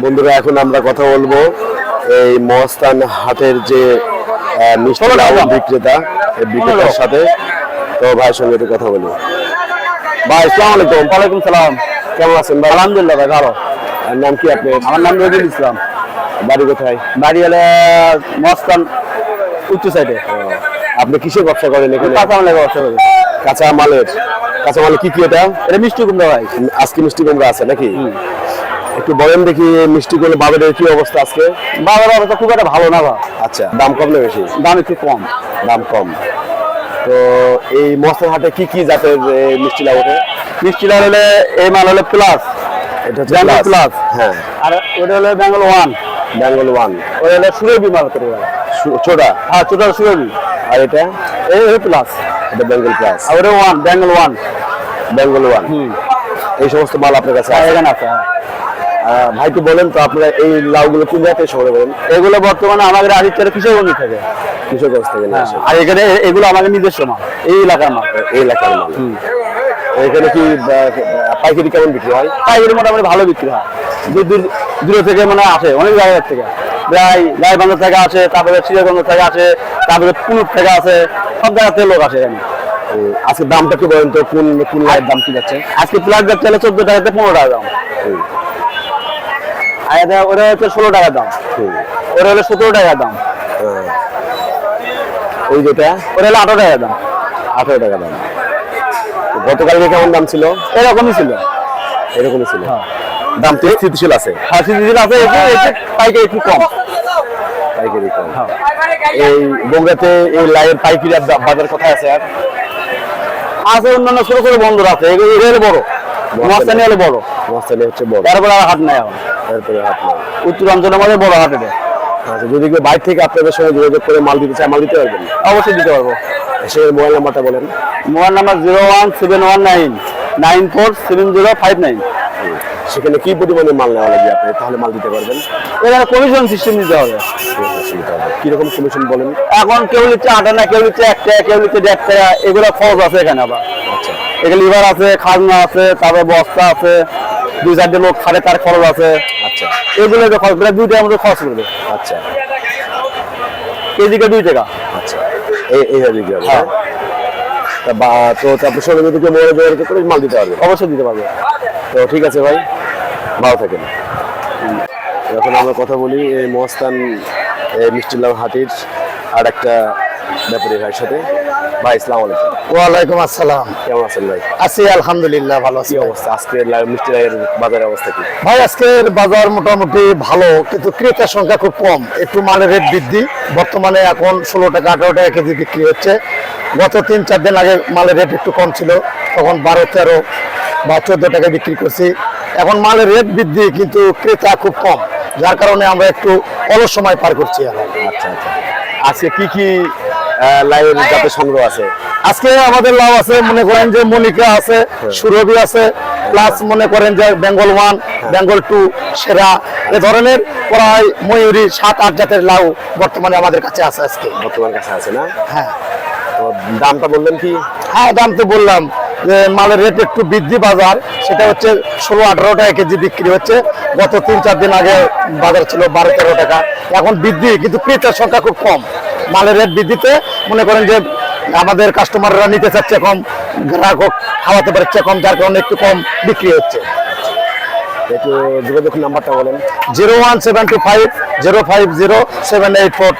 বন্ধুরা এখন আমরা কথা বলব এই মহস্থান হাটের যে মিষ্টি বিক্রেতা বিক্রেতার সাথে। তো ভাইয়ের সঙ্গে একটু কথা বলি। ভাই আসসালামু আলাইকুম। ওয়ালাইকুম সালাম। কেমন আছেন ভাই? আলহামদুলিল্লাহ ভাই ভালো। নাম কি আপনি আমার নাম রবিউল ইসলাম। বাড়ি কোথায়? বাড়ি হলে মহস্থান উচ্চ সাইডে। আপনি কিসের ব্যবসা করেন এখানে? কাঁচা মালের ব্যবসা করি। কাঁচা মালের। কাঁচা মালে কি কি এটা? এটা মিষ্টি কুমড়া ভাই। আজকে মিষ্টি কুমড়া আছে নাকি? একটু বলেন দেখি এই মিষ্টি কুমড়া বাজারের কি অবস্থা আজকে? বাজারের অবস্থা খুব একটা ভালো না বা আচ্ছা দাম কম না বেশি? দাম একটু কম। দাম কম। তো এই মহস্থান হাটে কি কি জাতের মিষ্টি ওঠে? মিষ্টি লাল হলে এই মাল হলে প্লাস এটা হচ্ছে প্লাস হ্যাঁ। আর ওটা হলে বেঙ্গল ওয়ান বেঙ্গল ওয়ান ওটা হলে সুরভি মাল করে ছোটা হ্যাঁ ছোট সুরভি। আর এটা? এই প্লাস এটা বেঙ্গল প্লাস আর ওটা one Bengal one Bengal one এই সমস্ত মাল আপনার কাছে আছে? এখানে আছে হ্যাঁ। আহ, ভাই তো বলেন তো আপনারা এই লাউগুলো কোন জায়গাতে শহরে বলেন? এগুলো বর্তমানে আমাদের আদিত্যের কিশোরগঞ্জ থেকে। কিশোরগঞ্জ থেকে নিয়ে আসেন আর এখানে এগুলো আমাদের নিজস্ব মাল এই এলাকার মাল। এই এলাকার মাল। এখানে কি পাইকারি কেমন বিক্রি হয়? পাইকারি মোটামুটি ভালো বিক্রি হয়। দূর দূর দূর থেকে মানে আসে অনেক জায়গার থেকে। প্রায় গাইবান্ধব থেকে আসে তারপরে সিরাজগঞ্জ থেকে আসে তারপরে পুনুর থেকে আসে সব জায়গা থেকে লোক আসে এখানে। আজকে দামটা কি বলেন তো কোন কোন লাইয়ের দাম কি যাচ্ছে? আজকে প্লাস যাচ্ছে চোদ্দ টাকাতে পনেরো টাকা দাম। ওটা হচ্ছে ষোলো টাকা দাম। ওটা হলে সতেরো টাকা দাম। হ্যাঁ। ওই যেটা? ওটা হলে আঠারো টাকা দাম। আঠারো টাকা দাম। গতকালকে কেমন দাম ছিল? এরকমই ছিল। এরকমই ছিল। দাম তো স্থিতিশীল আছে। হাসি দিদির আছে পাইকারি একটু কম। পাইকারি কম। এই বগুড়াতে এই লাইয়ের পাইকারি বাজার কোথায় আছে আর? আছে অন্যান্য ছোট ছোট বন্ধুরা আছে এগুলো বড়। মস্তানি হলো বড়। মস্তানি হচ্ছে বড়। তারপরে আর হাট নাই এখন। তারপরে আপনার উত্তরাঞ্চলের মধ্যে বড় হাট এটা। আচ্ছা যদি কেউ বাইরে থেকে আপনাদের সঙ্গে যোগাযোগ করে মাল দিতে চায় মাল দিতে পারবেন? অবশ্যই দিতে পারব। সে মোবাইল নাম্বারটা বলেন। Mobile number zero one seven one nine nine four seven zero five nine. সেখানে কি পরিমাণে মাল নেওয়া লাগবে আপনি তাহলে মাল দিতে পারবেন। এখানে কমিশন সিস্টেম দিতে হবে। কীরকম কমিশন বলেন? এখন কেউ নিচ্ছে আটানা কেউ নিচ্ছে এক টাকা কেউ নিচ্ছে দেড় টাকা এগুলো খরচ আছে এখানে আবার। আচ্ছা। এখানে লিভার আছে খাজনা আছে তারপরে বস্তা আছে দুই চারটে লোক খারে তার খরচ আছে। আচ্ছা। এগুলো যে খরচ প্রায় দুই টাকার মতো খরচ করবে। আচ্ছা। কেজিকে দুই টাকা। আচ্ছা। এই এই হয়ে বিক্রি হবে হ্যাঁ। তা বা তো তারপর যদি কেউ মোবাইল করে মাল দিতে পারবে? অবশ্যই দিতে পারবে। তো ঠিক আছে ভাই ভালো থাকেন। এখন আমরা কথা বলি এই মহস্তান এই মিষ্টিলাম হাটির আর একটা ব্যাপারী ভাইয়ের সাথে। ভাই ইসলাম আলাইকুম। ওয়ালাইকুম আসসালাম। কেমন আছেন ভাই? আছি আলহামদুলিল্লাহ ভালো আছি অবস্থা? আজকে মিষ্টি লাইয়ের বাজারের অবস্থা কি? ভাই আজকের বাজার মোটামুটি ভালো কিন্তু ক্রেতার সংখ্যা খুব কম। একটু রেট বৃদ্ধি। বর্তমানে এখন ষোলো টাকা আঠারো টাকা কেজি বিক্রি হচ্ছে। গত তিন চার দিন আগে মালের রেট একটু কম ছিল। তখন বারো তেরো বা চোদ্দ টাকা বিক্রি করছি। এখন মালের রেট বৃদ্ধি কিন্তু ক্রেতা খুব কম। যার কারণে আমরা একটু অলস সময় পার করছি এখন। আচ্ছা আচ্ছা। আজকে কি কি লাইয়ের যাতে সংগ্রহ আছে। আজকে আমাদের লাভ আছে মনে করেন যে মনিকা আছে সুরভি আছে প্লাস মনে করেন যে বেঙ্গল ওয়ান বেঙ্গল টু সেরা। এ ধরনের প্রায় ময়ূরী সাত আট জাতের লাউ বর্তমানে আমাদের কাছে আছে আজকে। বর্তমান কাছে আছে না? হ্যাঁ। তো দামটা বললেন কি? হ্যাঁ দাম তো বললাম যে মালের রেট একটু বৃদ্ধি বাজার সেটা হচ্ছে ষোলো আঠারো টাকা কেজি বিক্রি হচ্ছে। গত তিন চার দিন আগে বাজার ছিল বারো তেরো টাকা। এখন বৃদ্ধি কিন্তু ক্রেতার সংখ্যা খুব কম। মালের রেট বৃদ্ধিতে মনে করেন যে আমাদের কাস্টমাররা নিতে চাচ্ছে কম গ্রাহক খাওয়াতে পারছে কম যার কারণে একটু কম বিক্রি হচ্ছে। একটু যোগাযোগ নাম্বারটা বলেন। Zero one seven two five zero five zero seven eight four.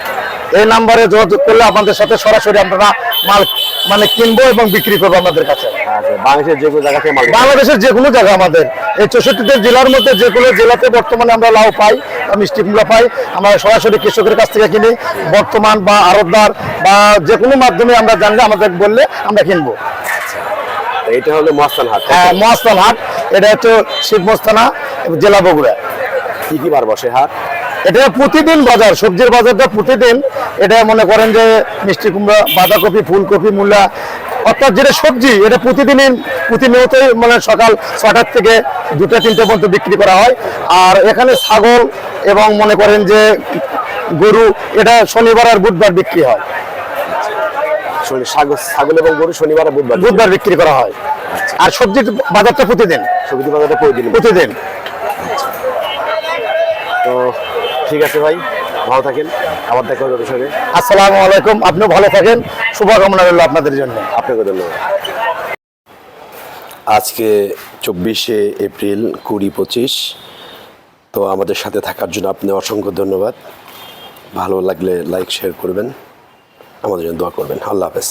এই নাম্বারে যোগাযোগ করলে আপনাদের সাথে সরাসরি আপনারা মাল মানে কিনবো এবং বিক্রি করব আমাদের কাছে। আচ্ছা বাংলাদেশের যে কোনো জায়গা থেকে বাংলাদেশের যে কোনো জায়গা আমাদের। এই চৌষট্টিতে জেলার মধ্যে যে কোনো জেলাতে বর্তমানে আমরা লাউ পাই বা মিষ্টি কুমড়া পাই আমরা সরাসরি কৃষকের কাছ থেকে কিনি। বর্তমান বা আরবদার বা যে কোনো মাধ্যমে আমরা জানলে আমাদের বললে আমরা কিনবো। এটা হলো মস্তান হাট। হ্যাঁ মহাস্থান হাট। এটা হচ্ছে শিবমস্থানা জেলা বগুড়া। কি কি বার বসে হাট? এটা প্রতিদিন বাজার সবজির বাজারটা প্রতিদিন। এটা মনে করেন যে মিষ্টি কুমড়া বাঁধাকপি ফুলকপি মূলা অর্থাৎ যেটা সবজি এটা প্রতিদিনই প্রতিনিয়তই মানে সকাল ছটার থেকে দুটা তিনটে পর্যন্ত বিক্রি করা হয়। আর এখানে ছাগল এবং মনে করেন যে গরু এটা শনিবার আর বুধবার বিক্রি হয়। ছাগল ছাগল এবং গরু শনিবার আর বুধবার বুধবার বিক্রি করা হয়। আর সবজির বাজারটা প্রতিদিন। সবজি বাজারটা প্রতিদিন। প্রতিদিন। তো ঠিক আছে ভাই ভালো থাকেন। আবার দেখা হবে সঙ্গে আসসালামু আলাইকুম আপনিও ভালো থাকেন। শুভকামনা রইল আপনাদের জন্য। আপনাকে ধন্যবাদ। আজকে চব্বিশে এপ্রিল কুড়ি পঁচিশ। তো আমাদের সাথে থাকার জন্য আপনি অসংখ্য ধন্যবাদ। ভালো লাগলে লাইক শেয়ার করবেন। আমাদের জন্য দোয়া করবেন। আল্লাহ হাফেজ।